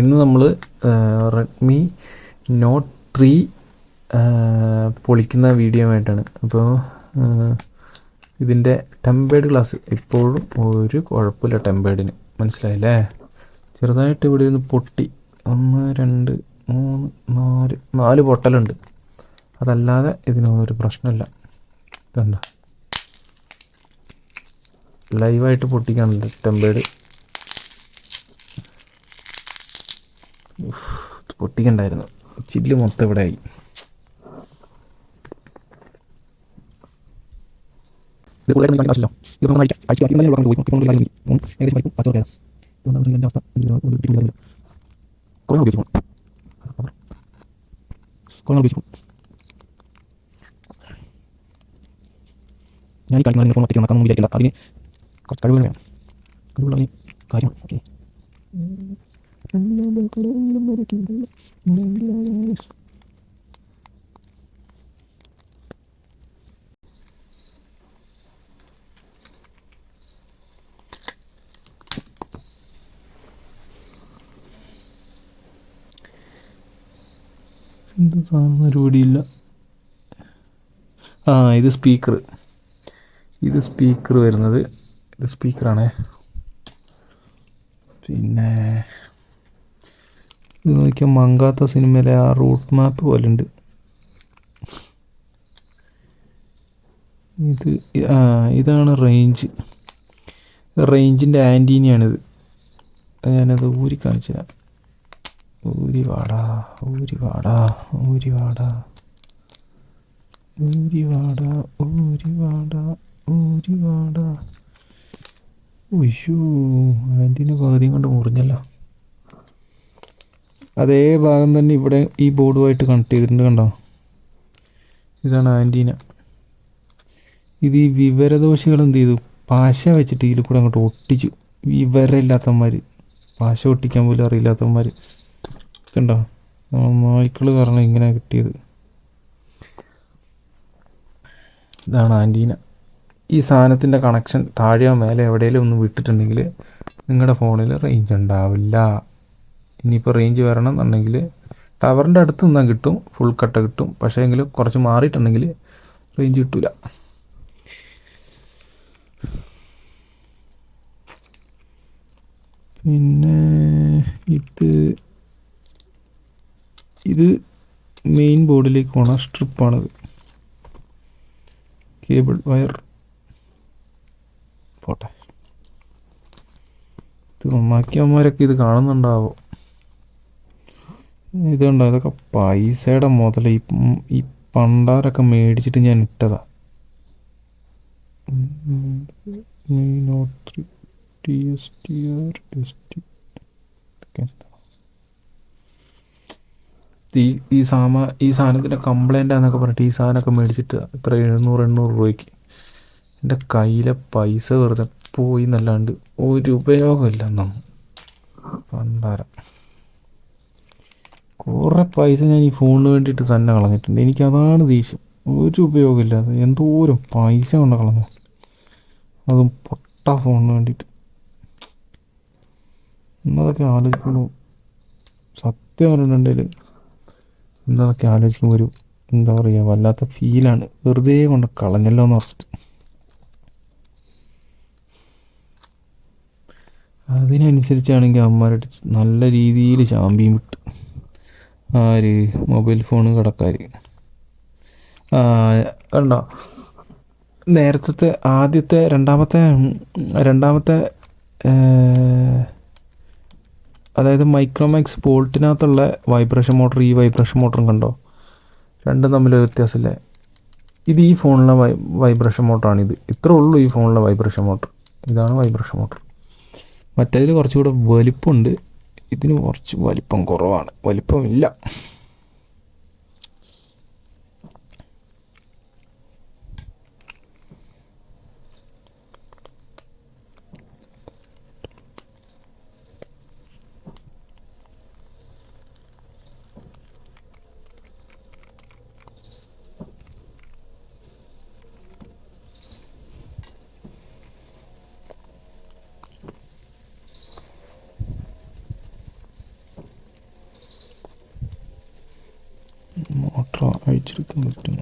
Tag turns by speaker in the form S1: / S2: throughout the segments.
S1: ഇന്ന് നമ്മൾ Redmi note three പൊളിക്കുന്ന വീഡിയോ ആയിട്ടാണ്. അപ്പോൾ ഇതിന്റെ ടെമ്പേർഡ് ഗ്ലാസ് ഇപ്പോഴും ഒരു കുഴപ്പമില്ല ടെമ്പേർഡിന് മനസ്സിലായില്ലേ? ചെറുതായിട്ട് ഇവിടെ ഇരുന്ന് പൊട്ടി. ഒന്ന് രണ്ട് മൂന്ന് നാല് നാല് പൊട്ടലുണ്ട്. അതല്ലാതെ ഇതിനൊരു പ്രശ്നമില്ല. ഇതുണ്ട? ലൈവായിട്ട് പൊട്ടിക്കാണല്ലോ ടെമ്പേർഡ് പൊട്ടിക്കണ്ടായിരുന്നു ചില്ല് മൊത്തം ഇവിടെ ആയി. പോയി കാര്യം ഞാൻ ഈ കാര്യങ്ങൾ ഫോൺ ഒറ്റയ്ക്ക് നടക്കാമെന്ന് വിചാരിക്കില്ല. അതിന് കഴിവുകൾ വേണം. കഴിവുള്ള ഈ കാര്യമാണ് ഓക്കെ എന്ത് സാധനം പരിപാടിയില്ല ആ ഇത് സ്പീക്കർ ഇത് സ്പീക്കർ വരുന്നത്. ഇത് സ്പീക്കറാണേ. പിന്നെ ഇത് നോക്കിയാൽ മങ്കാത്ത സിനിമയിലെ ആ റൂട്ട് മാപ്പ് പോലെ ഉണ്ട് ഇത് ഇതാണ് റേഞ്ച്. റേഞ്ചിന്റെ ആന്റീനിയാണിത്. ഞാനത് ഊരി കാണിച്ചു തരാം ഊരി വാടാ ഊരി വാടാ ഊരി വാടാ. ഊരി വാടാ ഊരി വാടാ ഊരി വാടാ. ഉഷു ആന്റീന പകുതിയും കൊണ്ട് മുറിഞ്ഞല്ലോ. അതേ ഭാഗം തന്നെ ഇവിടെ ഈ ബോർഡുമായിട്ട് കണക്ട് ചെയ്തിട്ടുണ്ട് കണ്ടോ? ഇതാണ് ആന്റീന ഇത് ഈ വിവരദോഷികൾ എന്ത് ചെയ്തു? പാശ വെച്ചിട്ട് ഇതിൽ കൂടെ അങ്ങോട്ട് ഒട്ടിച്ചു. വിവരമില്ലാത്തവന്മാർ പാശ ഒട്ടിക്കാൻ പോലും അറിയില്ലാത്തവന്മാർ ഇതുണ്ടോ? നായ്ക്കൾ കാരണം ഇങ്ങനെ കിട്ടിയത്. ഇതാണ് ആന്റീന ഈ സാധനത്തിന്റെ കണക്ഷൻ താഴെയോ മേലെ എവിടെയെങ്കിലും ഒന്ന് വിട്ടിട്ടുണ്ടെങ്കിൽ നിങ്ങളുടെ ഫോണിൽ റേഞ്ച് ഉണ്ടാവില്ല. ഇനിയിപ്പോൾ റേഞ്ച് വരണം എന്നുണ്ടെങ്കിൽ ടവറിന്റെ അടുത്ത് നിന്നാൽ കിട്ടും ഫുൾ കട്ട കിട്ടും. പക്ഷേ എങ്കിലും കുറച്ച് മാറിയിട്ടുണ്ടെങ്കിൽ റേഞ്ച് കിട്ടില്ല പിന്നെ ഇത് ഇത് മെയിൻ ബോർഡിലേക്ക് പോണ സ്ട്രിപ്പാണത് കേബിൾ വയർ പോട്ടെ. ഇത് നന്നാക്കിയവന്മാരൊക്കെ ഇത് കാണുന്നുണ്ടാവോ? ഇതുണ്ടോ? അതൊക്കെ പൈസയുടെ മുതൽ ഈ ഈ പണ്ടാരൊക്കെ മേടിച്ചിട്ട് ഞാൻ ഇട്ടതാ. T S T R S T ഈ ഈ സാമാ ഈ സാധനത്തിന്റെ കംപ്ലൈന്റ് ആണെന്നൊക്കെ പറഞ്ഞിട്ട് ഈ സാധനമൊക്കെ മേടിച്ചിട്ട് ഇത്ര എഴുന്നൂറ് എണ്ണൂറ് രൂപയ്ക്ക്. എന്റെ കയ്യിലെ പൈസ വെറുതെ പോയി എന്നല്ലാണ്ട് ഒരു ഉപയോഗമില്ല നമ്മൾ പണ്ടാരം. കുറേ പൈസ ഞാൻ ഈ ഫോണിന് വേണ്ടിയിട്ട് തന്നെ കളഞ്ഞിട്ടുണ്ട്. എനിക്ക് അതാണ് ദേഷ്യം. ഒരു ഉപയോഗമില്ലാതെ എന്തോരം പൈസ കൊണ്ട് കളഞ്ഞു. അതും പൊട്ട ഫോണിന് വേണ്ടിയിട്ട്. എന്നതൊക്കെ ആലോചിക്കുമ്പോൾ സത്യം പറഞ്ഞിട്ടുണ്ടെങ്കിൽ എന്നതൊക്കെ ആലോചിക്കുമ്പോൾ ഒരു എന്താ പറയുക വല്ലാത്ത ഫീലാണ് വെറുതെ കൊണ്ട് കളഞ്ഞല്ലോ എന്ന് പറഞ്ഞിട്ട്. അതിനനുസരിച്ചാണെങ്കിൽ അമ്മമാരുടെ നല്ല രീതിയിൽ ചാമ്പിയും വിട്ട് ആര്? മൊബൈൽ ഫോൺ കടക്കാർ കണ്ടോ? നേരത്തെ ആദ്യത്തെ രണ്ടാമത്തെ രണ്ടാമത്തെ അതായത് മൈക്രോമാക്സ് ബോൾട്ടിനകത്തുള്ള വൈബ്രേഷൻ മോട്ടർ ഈ വൈബ്രേഷൻ മോട്ടറും കണ്ടോ? രണ്ടും തമ്മിൽ വ്യത്യാസമില്ലേ? ഇത് ഈ ഫോണിലെ വൈ വൈബ്രേഷൻ ഇത് ഇത്രേ ഉള്ളൂ ഈ ഫോണിലെ വൈബ്രേഷൻ മോട്ടർ. ഇതാണ് വൈബ്രേഷൻ മോട്ടർ. മറ്റേതിൽ കുറച്ചുകൂടെ വലിപ്പമുണ്ട് ഇതിന് കുറച്ച് വലിപ്പം കുറവാണ്. വലിപ്പമില്ല. അഴിച്ചെടുക്കാൻ പറ്റും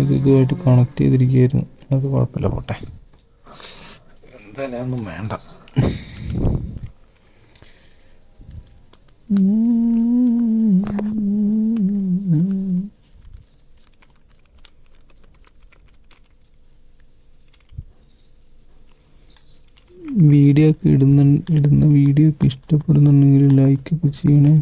S1: ഇത് ഇതുമായിട്ട് കണക്ട് ചെയ്തിരിക്കുകയായിരുന്നു. അത് കുഴപ്പമില്ല പോട്ടെ. എന്തായാലും ഒന്നും വേണ്ട. വീഡിയോ ഒക്കെ ഇടുന്ന ഇടുന്ന വീഡിയോ ഒക്കെ ഇഷ്ടപ്പെടുന്നുണ്ടെങ്കിൽ ലൈക്ക് ഒക്കെ ചെയ്യണേ.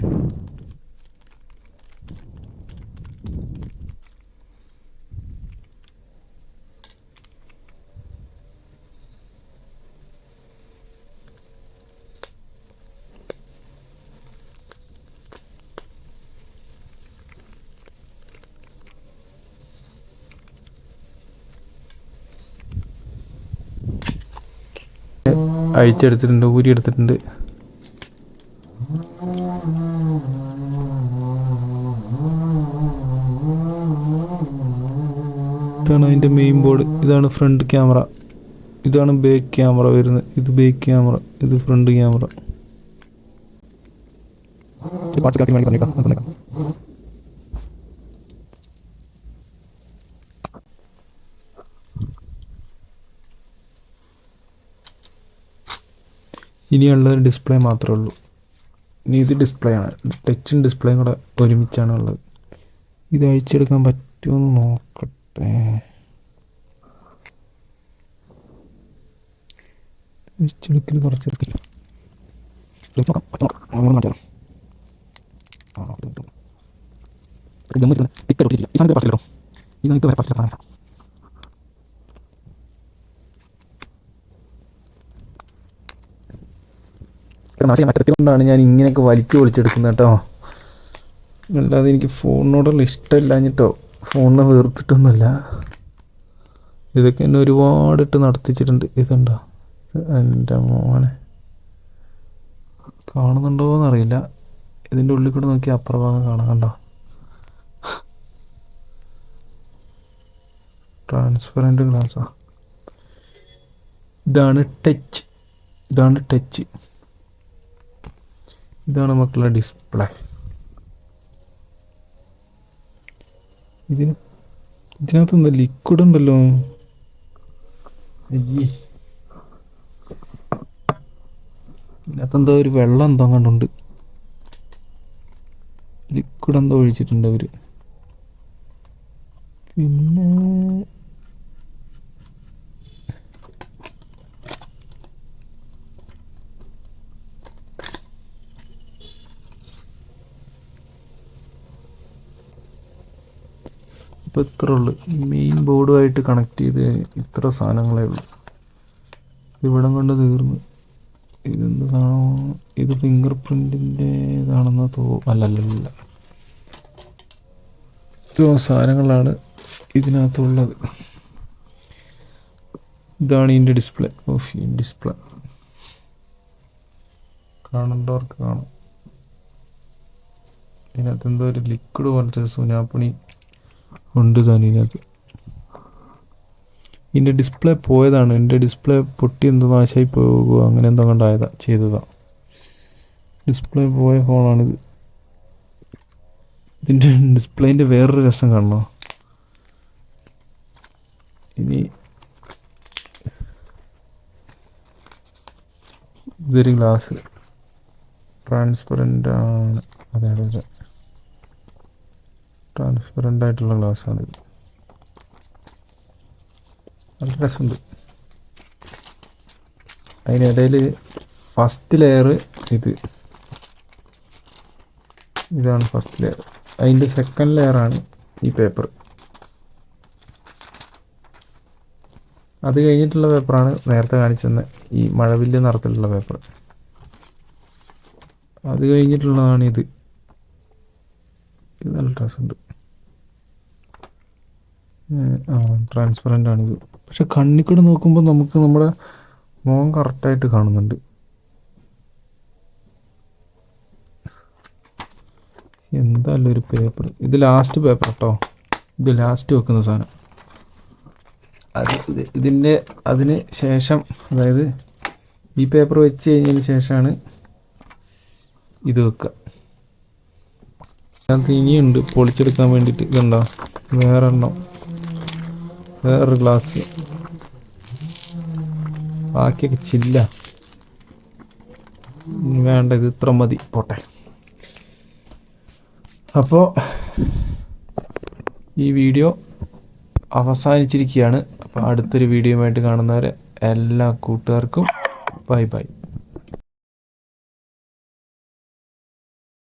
S1: അഴിച്ചെടുത്തിട്ടുണ്ട് ഊരി എടുത്തിട്ടുണ്ട് ഇതാണ് അതിന്റെ മെയിൻ ബോർഡ് ഇതാണ് ഫ്രണ്ട് ക്യാമറ ഇതാണ് ബാക്ക് ക്യാമറ വരുന്നത്. ഇത് ബാക്ക് ക്യാമറ ഇത് ഫ്രണ്ട് ക്യാമറ ഇനിയുള്ളത് ഡിസ്പ്ലേ മാത്രമേ ഉള്ളൂ. ഇനി ഇത് ഡിസ്പ്ലേ ആണ്. ടച്ചും ഡിസ്പ്ലേയും കൂടെ ഒരുമിച്ചാണ് ഉള്ളത്. ഇത് അഴിച്ചെടുക്കാൻ പറ്റുമെന്ന് നോക്കട്ടെ. അഴിച്ചെടുക്കൽ കുറച്ചെടുക്കില്ല. പറ്റില്ല ടിക്കറ്റ് ഒട്ടിച്ചില്ല ഈ സാധനത്തെ പറ്റില്ലല്ലോ ഈ സാധനത്തെ വരെ പറ്റില്ല സാധനം കൊണ്ടാണ് ഞാൻ ഇങ്ങനെയൊക്കെ വലിച്ചു വിളിച്ചെടുക്കുന്നത് കേട്ടോ. അല്ലാതെ എനിക്ക് ഫോണിനോടുള്ള ഇഷ്ടമില്ലാഞ്ഞിട്ടോ ഫോണിനെ വേർത്തിട്ടൊന്നുമല്ല ഇതൊക്കെ എന്നെ ഒരുപാടിട്ട് നടത്തിച്ചിട്ടുണ്ട്. ഇതുണ്ടോ? എന്റെ മോനെ. കാണുന്നുണ്ടോ എന്നറിയില്ല ഇതിന്റെ ഉള്ളിൽ കൂടെ നോക്കി അപ്പുറഭാഗം കാണാം കണ്ടോ? ട്രാൻസ്പെറന്റ് ഗ്ലാസ്സാണ് ഇതാണ് ടച്ച് ഇതാണ് ടച്ച് ഇതാണ് മക്കളുടെ ഡിസ്പ്ലേ ഇതിന് ഇതിനകത്ത് എന്താ ലിക്വിഡ് ഉണ്ടല്ലോ? ഇതിനകത്ത് എന്താ ഒരു വെള്ളം എന്താ കണ്ടുണ്ട്. ലിക്വിഡ് എന്താ ഒഴിച്ചിട്ടുണ്ട് അവർ. പിന്നെ ഇപ്പോൾ ഇത്ര ഉള്ളു. മെയിൻ ബോർഡുമായിട്ട് കണക്ട് ചെയ്ത് ഇത്ര സാധനങ്ങളേ ഉള്ളൂ. ഇവിടം കൊണ്ട് തീർന്നു. ഇതെന്താണോ? ഇത് ഫിംഗർ പ്രിന്റിന്റെ ഇതാണെന്ന് തോ ഇത്രയും സാധനങ്ങളാണ് ഇതിനകത്തുള്ളത്. ഇതാണ് ഇതിന്റെ ഡിസ്പ്ലേ ഓഫ് ഡിസ്പ്ലേ കാണേണ്ടവർക്ക് കാണാം. ഇതിനകത്ത് എന്തോ ഒരു ലിക്വിഡ് പോലത്തെ സുനാപ്പണി ഉണ്ട് താൻ ഇതിനകത്ത്. ഇതിന്റെ ഡിസ്പ്ലേ പോയതാണ്. എന്റെ ഡിസ്പ്ലേ പൊട്ടി എന്തോ നാശമായി പോകുക അങ്ങനെ എന്തോ കണ്ടായതാ ചെയ്തതാ. ഡിസ്പ്ലേ പോയ ഫോണാണിത് ഇതിന്റെ ഡിസ്പ്ലേന്റെ വേറൊരു രസം കാണണോ? ഇനി ഇതൊരു ഗ്ലാസ് ട്രാൻസ്പെറന്റ് ആണ്. അതെ അതെ. ട്രാൻസ്പെറന്റ് ആയിട്ടുള്ള ഗ്ലാസ്സാണിത് നല്ല രസമുണ്ട്. അതിനിടയിൽ ഫസ്റ്റ് ലെയർ ഇത്. ഇതാണ് ഫസ്റ്റ് ലെയർ അതിന്റെ സെക്കൻഡ് ലെയറാണ് ഈ പേപ്പർ അത് കഴിഞ്ഞിട്ടുള്ള പേപ്പറാണ് നേരത്തെ കാണിച്ചെന്ന ഈ മഴവില്ല് നിറത്തിലുള്ള പേപ്പർ അത് കഴിഞ്ഞിട്ടുള്ളതാണ് ഇത്. ഇത് നല്ല ഏഹ് ട്രാൻസ്പെറന്റ് ആണിത് പക്ഷെ കണ്ണിക്കൂടെ നോക്കുമ്പോൾ നമുക്ക് നമ്മുടെ മുഖം കറക്റ്റായിട്ട് കാണുന്നുണ്ട്. എന്തായാലും ഒരു പേപ്പർ ഇത് ലാസ്റ്റ് പേപ്പർ കേട്ടോ ഇത് ലാസ്റ്റ് വെക്കുന്ന സാധനം. അത് ഇത് ഇതിന്റെ അതിന് ശേഷം അതായത് ഈ പേപ്പർ വെച്ച് കഴിഞ്ഞതിന് ശേഷമാണ് ഇത് വെക്കുക. അതിനകത്ത് ഇനിയുണ്ട്. പൊളിച്ചെടുക്കാൻ വേണ്ടിയിട്ട്. ഇതുണ്ടോ? വേറെ എണ്ണം വേറൊരു ഗ്ലാസ് ബാക്കിയൊക്കെ ചില്ല വേണ്ട ഇത് ഇത്ര മതി. പോട്ടെ. അപ്പോൾ ഈ വീഡിയോ അവസാനിച്ചിരിക്കുകയാണ്. അപ്പോൾ അടുത്തൊരു വീഡിയോയുമായിട്ട് കാണുന്നവരെ എല്ലാ കൂട്ടുകാർക്കും ബൈ ബൈ